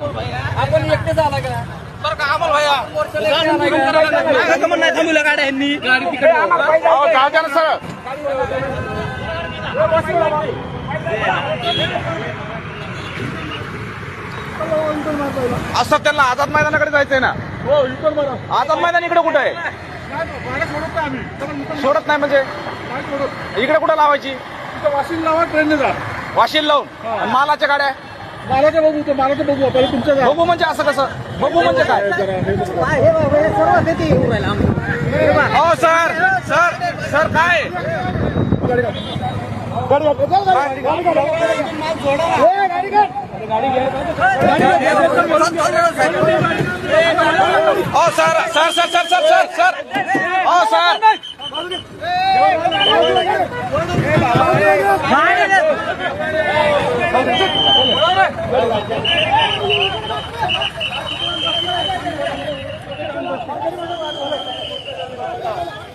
आपण एकटेच आला का? बरं का अमोल भैया काय का? नाही थांबवलं गाड्या यांनी गाडी तिकडे अहो जाऊ द्या ना सर. असं त्यांना आझाद मैदानाकडे जायचंय ना? आझाद मैदान इकडे कुठं आहे? सोडत नाही म्हणजे? इकडे कुठं लावायची? वाशिम लावा ट्रेनने जा. वाशील लावून? आणि मालाच्या गाड्या? बालाच्या बघू ते बालाच्या बघू पहिले तुमचं जा. बघू म्हणजे असं कसं? बघू म्हणजे काय? हे बाबा हे सर्व देते येऊन राहिला हो सर. सर. सर काय? गाडी काढ. गाडी काढ. गाडी काढ. ए, गाडी काढ. हो sir. Sir sir sir sir sir sir. हो सर. Thank you.